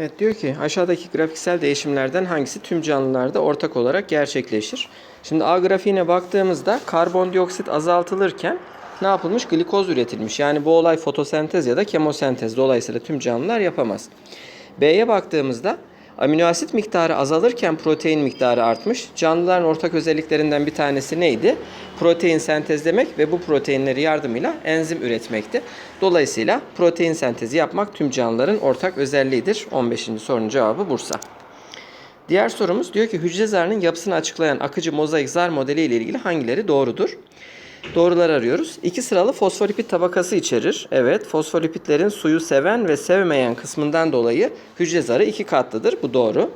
Evet diyor ki aşağıdaki grafiksel değişimlerden hangisi tüm canlılarda ortak olarak gerçekleşir? Şimdi A grafiğine baktığımızda karbondioksit azaltılırken ne yapılmış? Glikoz üretilmiş. Yani bu olay fotosentez ya da kemosentez. Dolayısıyla tüm canlılar yapamaz. B'ye baktığımızda amino asit miktarı azalırken protein miktarı artmış. Canlıların ortak özelliklerinden bir tanesi neydi? Protein sentezlemek ve bu proteinleri yardımıyla enzim üretmekti. Dolayısıyla protein sentezi yapmak tüm canlıların ortak özelliğidir. 15. sorunun cevabı Bursa. Diğer sorumuz diyor ki hücre zarının yapısını açıklayan akıcı mozaik zar modeli ile ilgili hangileri doğrudur? Doğrular arıyoruz. İki sıralı fosfolipid tabakası içerir. Evet, fosfolipidlerin suyu seven ve sevmeyen kısmından dolayı hücre zarı iki katlıdır. Bu doğru.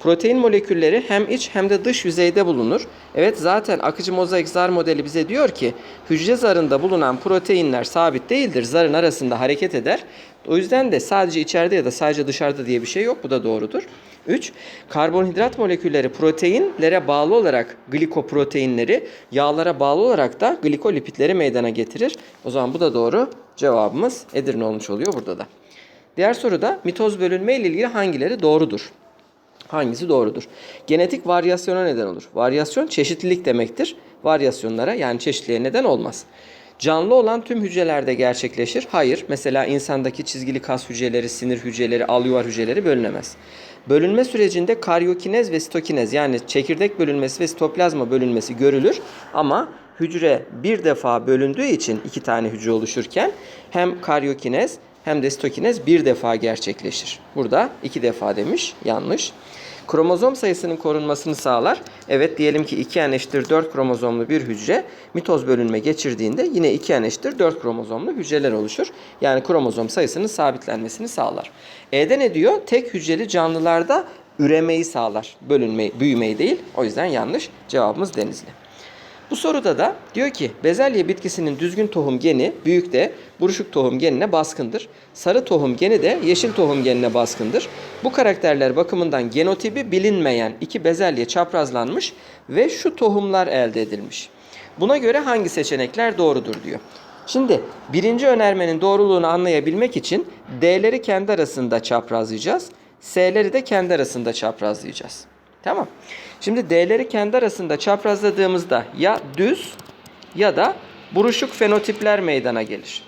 Protein molekülleri hem iç hem de dış yüzeyde bulunur. Evet zaten akıcı mozaik zar modeli bize diyor ki hücre zarında bulunan proteinler sabit değildir. Zarın arasında hareket eder. O yüzden de sadece içeride ya da sadece dışarıda diye bir şey yok. Bu da doğrudur. 3. Karbonhidrat molekülleri proteinlere bağlı olarak glikoproteinleri, yağlara bağlı olarak da glikolipidleri meydana getirir. O zaman bu da doğru. Cevabımız Edirne olmuş oluyor burada da. Diğer soruda mitoz bölünme ile ilgili hangileri doğrudur? Hangisi doğrudur? Genetik varyasyona neden olur. Varyasyon çeşitlilik demektir. Varyasyonlara yani çeşitliliğe neden olmaz. Canlı olan tüm hücrelerde gerçekleşir. Hayır. Mesela insandaki çizgili kas hücreleri, sinir hücreleri, alüvar hücreleri bölünemez. Bölünme sürecinde karyokinez ve sitokinez yani çekirdek bölünmesi ve sitoplazma bölünmesi görülür. Ama hücre bir defa bölündüğü için iki tane hücre oluşurken hem karyokinez hem de sitokinez bir defa gerçekleşir. Burada iki defa demiş. Yanlış. Kromozom sayısının korunmasını sağlar. Evet diyelim ki 2 n eşittir 4 kromozomlu bir hücre mitoz bölünme geçirdiğinde yine 2 n eşittir 4 kromozomlu hücreler oluşur. Yani kromozom sayısının sabitlenmesini sağlar. E'de ne diyor? Tek hücreli canlılarda üremeyi sağlar. Bölünmeyi, büyümeyi değil. O yüzden yanlış. Cevabımız denizli. Bu soruda da diyor ki bezelye bitkisinin düzgün tohum geni büyük de buruşuk tohum genine baskındır. Sarı tohum geni de yeşil tohum genine baskındır. Bu karakterler bakımından genotipi bilinmeyen iki bezelye çaprazlanmış ve şu tohumlar elde edilmiş. Buna göre hangi seçenekler doğrudur diyor. Şimdi birinci önermenin doğruluğunu anlayabilmek için D'leri kendi arasında çaprazlayacağız. S'leri de kendi arasında çaprazlayacağız. Tamam. Şimdi D'leri kendi arasında çaprazladığımızda ya düz ya da buruşuk fenotipler meydana gelir.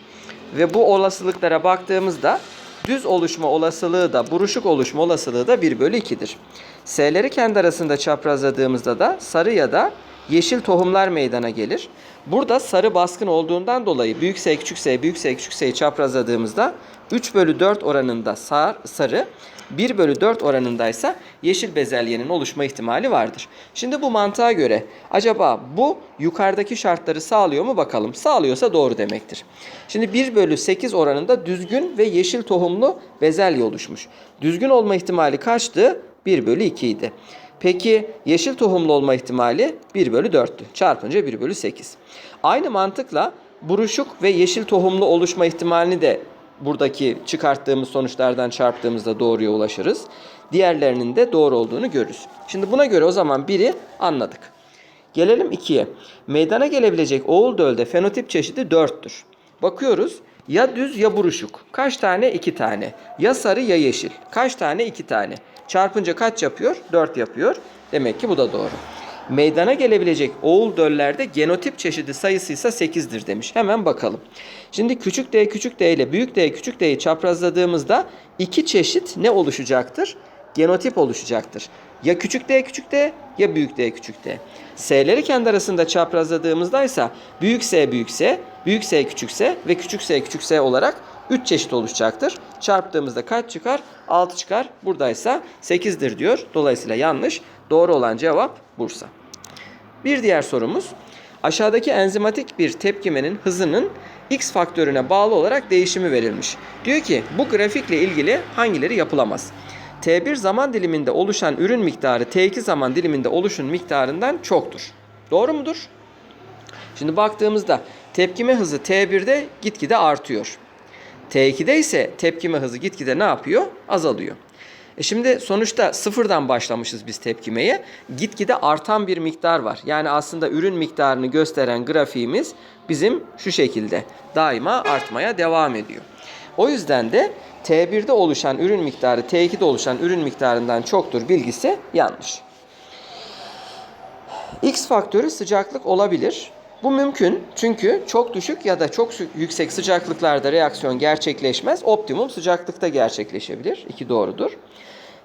Ve bu olasılıklara baktığımızda düz oluşma olasılığı da buruşuk oluşma olasılığı da 1 bölü 2'dir. S'leri kendi arasında çaprazladığımızda da sarı ya da yeşil tohumlar meydana gelir. Burada sarı baskın olduğundan dolayı büyük S küçük S büyük S küçük S'yi çaprazladığımızda 3 bölü 4 oranında sar, sarı 1 bölü 4 oranındaysa yeşil bezelyenin oluşma ihtimali vardır. Şimdi bu mantığa göre acaba bu yukarıdaki şartları sağlıyor mu bakalım. Sağlıyorsa doğru demektir. Şimdi 1 bölü 8 oranında düzgün ve yeşil tohumlu bezelye oluşmuş. Düzgün olma ihtimali kaçtı? 1 bölü 2 idi. Peki yeşil tohumlu olma ihtimali 1 bölü 4'tü. Çarpınca 1 bölü 8. Aynı mantıkla buruşuk ve yeşil tohumlu oluşma ihtimalini de buradaki çıkarttığımız sonuçlardan çarptığımızda doğruya ulaşırız. Diğerlerinin de doğru olduğunu görürüz. Şimdi buna göre o zaman biri anladık. Gelelim ikiye. Meydana gelebilecek oğul dölde fenotip çeşidi 4'tür. Bakıyoruz ya düz ya buruşuk. Kaç tane? 2 tane. Ya sarı ya yeşil. Kaç tane? 2 tane. Çarpınca kaç yapıyor? 4 yapıyor. Demek ki bu da doğru. Meydana gelebilecek oğul döllerde genotip çeşidi sayısı ise 8'dir demiş. Hemen bakalım. Şimdi küçük d küçük d ile büyük d küçük d'yi çaprazladığımızda iki çeşit ne oluşacaktır? Genotip oluşacaktır. Ya küçük d küçük d ya büyük d küçük d. S'leri kendi arasında çaprazladığımızda ise büyük S büyük S, büyük S küçük S ve küçük S küçük S olarak 3 çeşit oluşacaktır. Çarptığımızda kaç çıkar? 6 çıkar. Buradaysa 8'dir diyor. Dolayısıyla yanlış. Doğru olan cevap Bursa. Bir diğer sorumuz. Aşağıdaki enzimatik bir tepkimenin hızının x faktörüne bağlı olarak değişimi verilmiş. Diyor ki bu grafikle ilgili hangileri yapılamaz? T1 zaman diliminde oluşan ürün miktarı T2 zaman diliminde oluşun miktarından çoktur. Doğru mudur? Şimdi baktığımızda tepkime hızı T1'de gitgide artıyor. T2'de ise tepkime hızı gitgide ne yapıyor? Azalıyor. E şimdi sonuçta sıfırdan başlamışız biz tepkimeye. Gitgide artan bir miktar var. Yani aslında ürün miktarını gösteren grafiğimiz bizim şu şekilde daima artmaya devam ediyor. O yüzden de T1'de oluşan ürün miktarı T2'de oluşan ürün miktarından çoktur bilgisi yanlış. X faktörü sıcaklık olabilir. Bu mümkün çünkü çok düşük ya da çok yüksek sıcaklıklarda reaksiyon gerçekleşmez. Optimum sıcaklıkta gerçekleşebilir. İki doğrudur.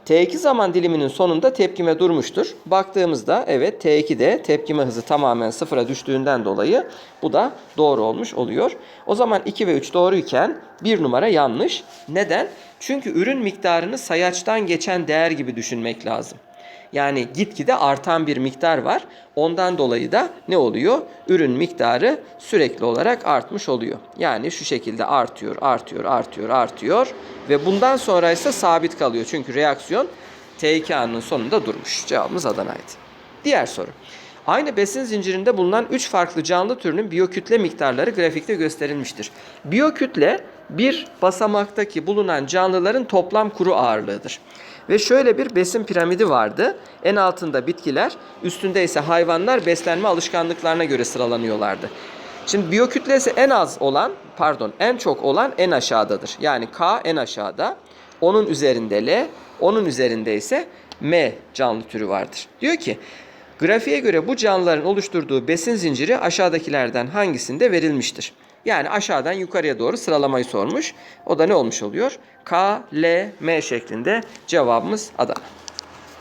T2 zaman diliminin sonunda tepkime durmuştur. Baktığımızda evet T2'de tepkime hızı tamamen sıfıra düştüğünden dolayı bu da doğru olmuş oluyor. O zaman 2 ve 3 doğruyken bir numara yanlış. Neden? Çünkü ürün miktarını sayaçtan geçen değer gibi düşünmek lazım. Yani gitgide artan bir miktar var. Ondan dolayı da ne oluyor? Ürün miktarı sürekli olarak artmış oluyor. Yani şu şekilde artıyor, artıyor, artıyor, artıyor ve bundan sonra ise sabit kalıyor. Çünkü reaksiyon T2 anının sonunda durmuş. Cevabımız Adana'ydı. Diğer soru. Aynı besin zincirinde bulunan 3 farklı canlı türünün biyokütle miktarları grafikte gösterilmiştir. Biyokütle bir basamaktaki bulunan canlıların toplam kuru ağırlığıdır. Ve şöyle bir besin piramidi vardı. En altında bitkiler, üstünde ise hayvanlar beslenme alışkanlıklarına göre sıralanıyorlardı. Şimdi biyokütlesi en az olan, pardon en çok olan en aşağıdadır. Yani K en aşağıda, onun üzerinde L, onun üzerinde ise M canlı türü vardır. Diyor ki grafiğe göre bu canlıların oluşturduğu besin zinciri aşağıdakilerden hangisinde verilmiştir? Yani aşağıdan yukarıya doğru sıralamayı sormuş. O da ne olmuş oluyor? K, L, M şeklinde cevabımız Adana.